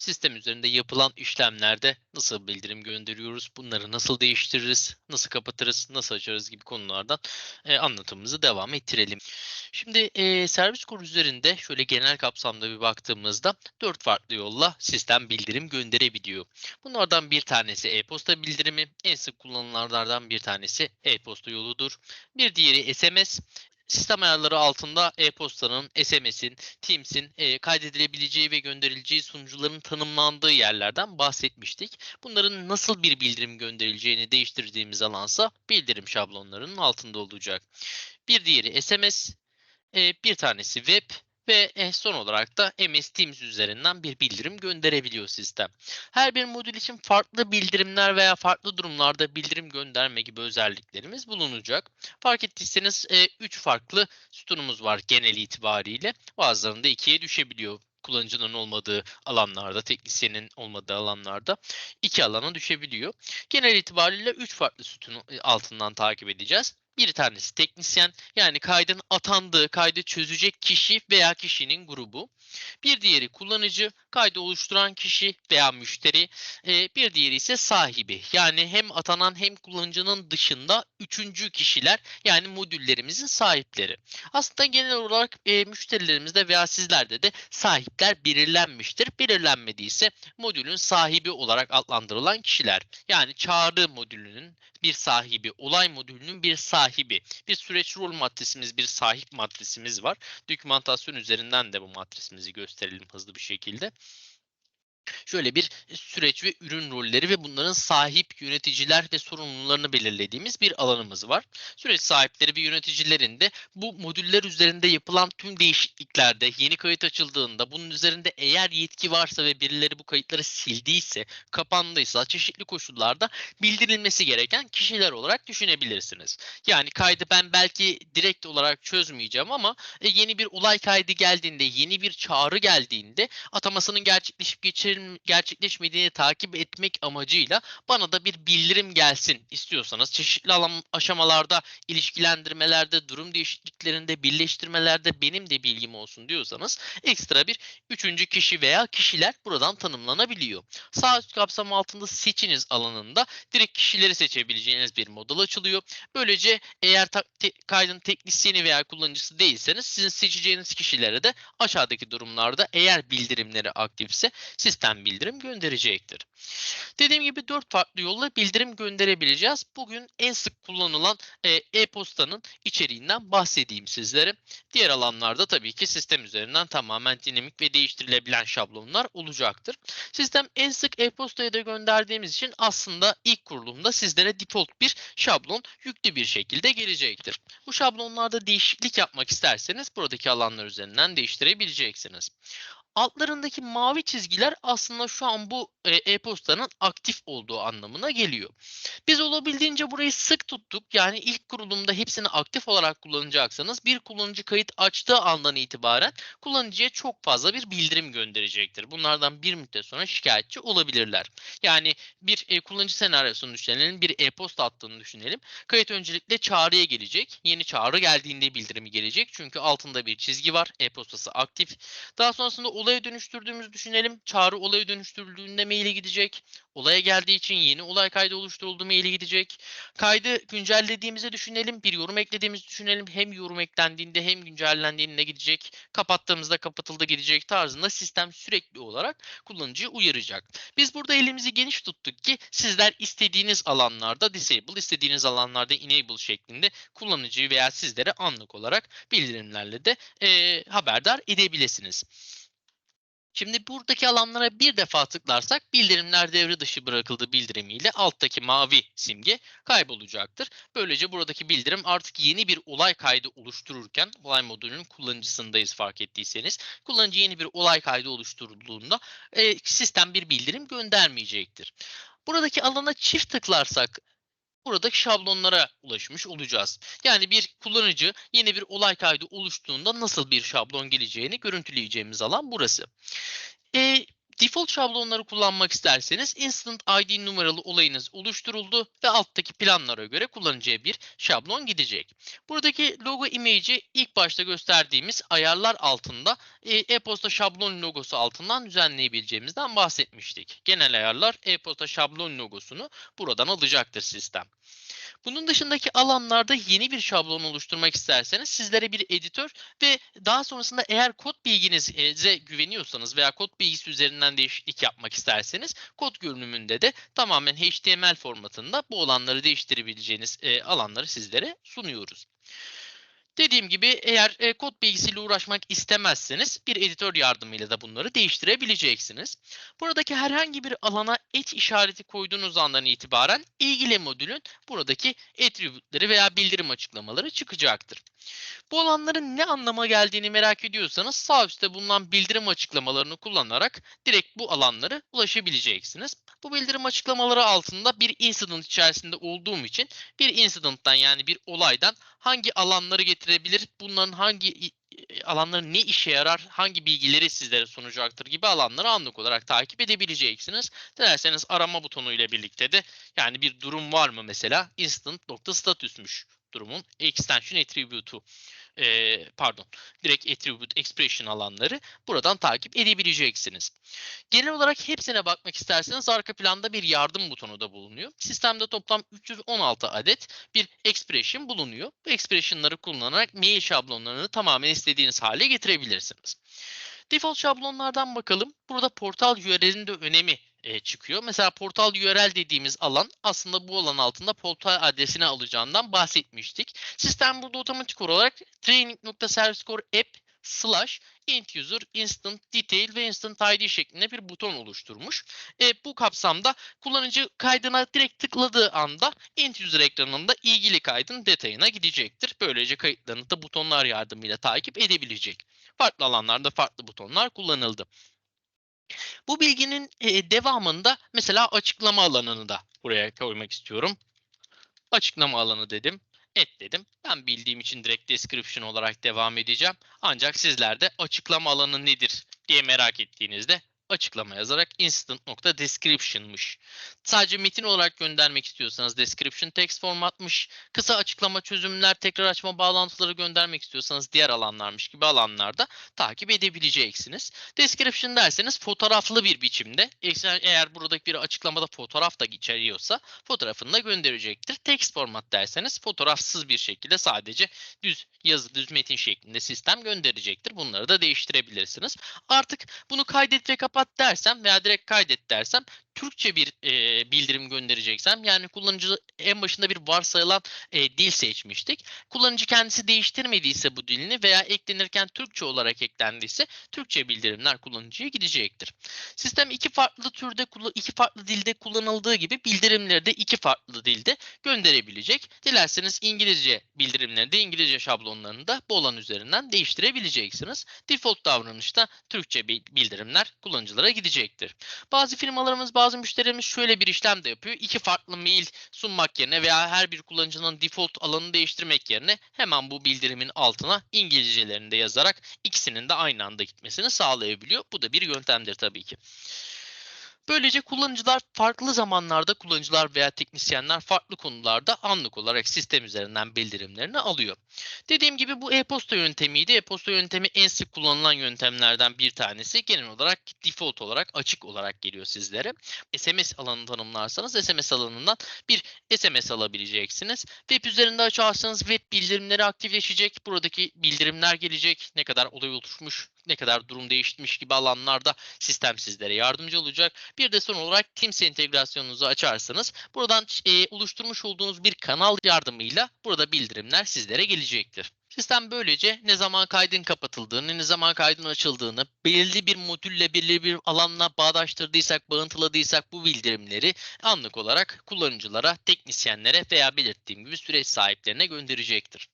Sistem üzerinde yapılan işlemlerde nasıl bildirim gönderiyoruz, bunları nasıl değiştiririz, nasıl kapatırız, nasıl açarız gibi konulardan e, anlatımımızı devam ettirelim. Şimdi e, servis kodu üzerinde şöyle genel kapsamda bir baktığımızda dört farklı yolla sistem bildirim gönderebiliyor. Bunlardan bir tanesi e-posta bildirimi, en sık kullanılanlardan bir tanesi e-posta yoludur. Bir diğeri SMS, Sistem ayarları altında e-postanın, SMS'in, Teams'in e, kaydedilebileceği ve gönderileceği sunucuların tanımlandığı yerlerden bahsetmiştik. Bunların nasıl bir bildirim gönderileceğini değiştirdiğimiz alansa bildirim şablonlarının altında olacak. Bir diğeri SMS, e, bir tanesi web ve e, son olarak da MS Teams üzerinden bir bildirim gönderebiliyor sistem. Her bir modül için farklı bildirimler veya farklı durumlarda bildirim gönderme gibi özelliklerimiz bulunacak. Fark ettiyseniz 3 farklı sütunumuz var genel itibariyle. Bazılarında 2'ye düşebiliyor kullanıcının olmadığı alanlarda, teknisyenin olmadığı alanlarda iki alana düşebiliyor. Genel itibariyle 3 farklı sütun e, altından takip edeceğiz. Bir tanesi teknisyen yani kaydın atandığı, kaydı çözecek kişi veya kişinin grubu. Bir diğeri kullanıcı, kaydı oluşturan kişi veya müşteri. Ee, bir diğeri ise sahibi. Yani hem atanan hem kullanıcının dışında üçüncü kişiler yani modüllerimizin sahipleri. Aslında genel olarak e, müşterilerimizde veya sizlerde de sahipler belirlenmiştir. Belirlenmediyse modülün sahibi olarak adlandırılan kişiler. Yani çağrı modülünün bir sahibi, olay modülünün bir sahibi, bir süreç rol maddesimiz, bir sahip maddesimiz var. Dokümantasyon üzerinden de bu maddesimizi gösterelim hızlı bir şekilde şöyle bir süreç ve ürün rolleri ve bunların sahip yöneticiler ve sorumlularını belirlediğimiz bir alanımız var. Süreç sahipleri ve yöneticilerin de bu modüller üzerinde yapılan tüm değişikliklerde yeni kayıt açıldığında bunun üzerinde eğer yetki varsa ve birileri bu kayıtları sildiyse, kapandıysa çeşitli koşullarda bildirilmesi gereken kişiler olarak düşünebilirsiniz. Yani kaydı ben belki direkt olarak çözmeyeceğim ama e, yeni bir olay kaydı geldiğinde, yeni bir çağrı geldiğinde atamasının gerçekleşip gerçekleşmediğini takip etmek amacıyla bana da bir bildirim gelsin istiyorsanız çeşitli alan aşamalarda ilişkilendirmelerde, durum değişikliklerinde, birleştirmelerde benim de bilgim olsun diyorsanız ekstra bir üçüncü kişi veya kişiler buradan tanımlanabiliyor. Sağ üst kapsam altında seçiniz alanında direkt kişileri seçebileceğiniz bir model açılıyor. Böylece eğer te kaydın teknisyeni veya kullanıcısı değilseniz sizin seçeceğiniz kişilere de aşağıdaki durumlarda eğer bildirimleri aktifse sistem sistem bildirim gönderecektir. Dediğim gibi dört farklı yolla bildirim gönderebileceğiz. Bugün en sık kullanılan e, e-postanın içeriğinden bahsedeyim sizlere. Diğer alanlarda tabii ki sistem üzerinden tamamen dinamik ve değiştirilebilen şablonlar olacaktır. Sistem en sık e-postaya da gönderdiğimiz için aslında ilk kurulumda sizlere default bir şablon yüklü bir şekilde gelecektir. Bu şablonlarda değişiklik yapmak isterseniz buradaki alanlar üzerinden değiştirebileceksiniz. Altlarındaki mavi çizgiler aslında şu an bu e, e-postanın aktif olduğu anlamına geliyor. Biz olabildiğince burayı sık tuttuk. Yani ilk kurulumda hepsini aktif olarak kullanacaksanız bir kullanıcı kayıt açtığı andan itibaren kullanıcıya çok fazla bir bildirim gönderecektir. Bunlardan bir müddet sonra şikayetçi olabilirler. Yani bir e, kullanıcı senaryosunu düşünelim, bir e-posta attığını düşünelim. Kayıt öncelikle çağrıya gelecek. Yeni çağrı geldiğinde bildirimi gelecek. Çünkü altında bir çizgi var. E-postası aktif. Daha sonrasında olaya dönüştürdüğümüzü düşünelim. Çağrı olaya dönüştürüldüğünde maili gidecek. Olaya geldiği için yeni olay kaydı oluşturuldu maili gidecek. Kaydı güncellediğimizi düşünelim. Bir yorum eklediğimizi düşünelim. Hem yorum eklendiğinde hem güncellendiğinde gidecek. Kapattığımızda kapatıldı gidecek tarzında sistem sürekli olarak kullanıcıyı uyaracak. Biz burada elimizi geniş tuttuk ki sizler istediğiniz alanlarda disable, istediğiniz alanlarda enable şeklinde kullanıcıyı veya sizlere anlık olarak bildirimlerle de e, haberdar edebilirsiniz. Şimdi buradaki alanlara bir defa tıklarsak bildirimler devre dışı bırakıldı bildirimiyle alttaki mavi simge kaybolacaktır. Böylece buradaki bildirim artık yeni bir olay kaydı oluştururken olay modülünün kullanıcısındayız fark ettiyseniz. Kullanıcı yeni bir olay kaydı oluşturulduğunda e, sistem bir bildirim göndermeyecektir. Buradaki alana çift tıklarsak buradaki şablonlara ulaşmış olacağız. Yani bir kullanıcı yeni bir olay kaydı oluştuğunda nasıl bir şablon geleceğini görüntüleyeceğimiz alan burası. E, Default şablonları kullanmak isterseniz Instant ID numaralı olayınız oluşturuldu ve alttaki planlara göre kullanıcıya bir şablon gidecek. Buradaki logo image'i ilk başta gösterdiğimiz ayarlar altında e, e-posta şablon logosu altından düzenleyebileceğimizden bahsetmiştik. Genel ayarlar e-posta şablon logosunu buradan alacaktır sistem. Bunun dışındaki alanlarda yeni bir şablon oluşturmak isterseniz sizlere bir editör ve daha sonrasında eğer kod bilginize güveniyorsanız veya kod bilgisi üzerinden değişiklik yapmak isterseniz kod görünümünde de tamamen HTML formatında bu olanları değiştirebileceğiniz e, alanları sizlere sunuyoruz. Dediğim gibi eğer e, kod bilgisiyle uğraşmak istemezseniz bir editör yardımıyla da bunları değiştirebileceksiniz. Buradaki herhangi bir alana et işareti koyduğunuz andan itibaren ilgili modülün buradaki attribute'leri veya bildirim açıklamaları çıkacaktır. Bu alanların ne anlama geldiğini merak ediyorsanız sağ üstte bulunan bildirim açıklamalarını kullanarak direkt bu alanları ulaşabileceksiniz. Bu bildirim açıklamaları altında bir incident içerisinde olduğum için bir incident'tan yani bir olaydan hangi alanları getirebilir, bunların hangi alanların ne işe yarar, hangi bilgileri sizlere sunacaktır gibi alanları anlık olarak takip edebileceksiniz. Dilerseniz arama butonu ile birlikte de yani bir durum var mı mesela instant.status'muş durumun extension attribute'u e, pardon direkt attribute expression alanları buradan takip edebileceksiniz. Genel olarak hepsine bakmak isterseniz arka planda bir yardım butonu da bulunuyor. Sistemde toplam 316 adet bir expression bulunuyor. Bu expressionları kullanarak mail şablonlarını tamamen istediğiniz hale getirebilirsiniz. Default şablonlardan bakalım. Burada portal URL'in de önemi e, çıkıyor. Mesela portal URL dediğimiz alan aslında bu alan altında portal adresini alacağından bahsetmiştik. Sistem burada otomatik olarak training.servicecore app slash int user instant detail ve instant id şeklinde bir buton oluşturmuş. E, bu kapsamda kullanıcı kaydına direkt tıkladığı anda int user ekranında ilgili kaydın detayına gidecektir. Böylece kayıtlarını da butonlar yardımıyla takip edebilecek. Farklı alanlarda farklı butonlar kullanıldı. Bu bilginin e, devamında mesela açıklama alanını da buraya koymak istiyorum. Açıklama alanı dedim. Et dedim. Ben bildiğim için direkt description olarak devam edeceğim. Ancak sizler de açıklama alanı nedir diye merak ettiğinizde açıklama yazarak instant.description'mış. Sadece metin olarak göndermek istiyorsanız description text formatmış. Kısa açıklama çözümler, tekrar açma bağlantıları göndermek istiyorsanız diğer alanlarmış gibi alanlarda takip edebileceksiniz. Description derseniz fotoğraflı bir biçimde eğer buradaki bir açıklamada fotoğraf da içeriyorsa fotoğrafını da gönderecektir. Text format derseniz fotoğrafsız bir şekilde sadece düz yazı, düz metin şeklinde sistem gönderecektir. Bunları da değiştirebilirsiniz. Artık bunu kaydet ve kapat dersem veya direkt kaydet dersem Türkçe bir e, bildirim göndereceksem yani kullanıcı en başında bir varsayılan e, dil seçmiştik. Kullanıcı kendisi değiştirmediyse bu dilini veya eklenirken Türkçe olarak eklendiyse Türkçe bildirimler kullanıcıya gidecektir. Sistem iki farklı türde iki farklı dilde kullanıldığı gibi bildirimleri de iki farklı dilde gönderebilecek. Dilerseniz İngilizce bildirimleri de İngilizce şablonlarını da bu alan üzerinden değiştirebileceksiniz. Default davranışta Türkçe bildirimler kullanıcılara gidecektir. Bazı firmalarımız bazı müşterimiz şöyle bir işlem de yapıyor. İki farklı mail sunmak yerine veya her bir kullanıcının default alanını değiştirmek yerine hemen bu bildirimin altına İngilizcelerini de yazarak ikisinin de aynı anda gitmesini sağlayabiliyor. Bu da bir yöntemdir tabii ki. Böylece kullanıcılar farklı zamanlarda kullanıcılar veya teknisyenler farklı konularda anlık olarak sistem üzerinden bildirimlerini alıyor. Dediğim gibi bu e-posta yöntemiydi. E-posta yöntemi en sık kullanılan yöntemlerden bir tanesi. Genel olarak default olarak açık olarak geliyor sizlere. SMS alanını tanımlarsanız SMS alanından bir SMS alabileceksiniz. Web üzerinde açarsanız web bildirimleri aktifleşecek. Buradaki bildirimler gelecek. Ne kadar olay oluşmuş, ne kadar durum değişmiş gibi alanlarda sistem sizlere yardımcı olacak. Bir de son olarak Teams entegrasyonunuzu açarsanız buradan e, oluşturmuş olduğunuz bir kanal yardımıyla burada bildirimler sizlere gelecektir. Sistem böylece ne zaman kaydın kapatıldığını, ne zaman kaydın açıldığını, belirli bir modülle belirli bir alanla bağdaştırdıysak, bağıntıladıysak bu bildirimleri anlık olarak kullanıcılara, teknisyenlere veya belirttiğim gibi süreç sahiplerine gönderecektir.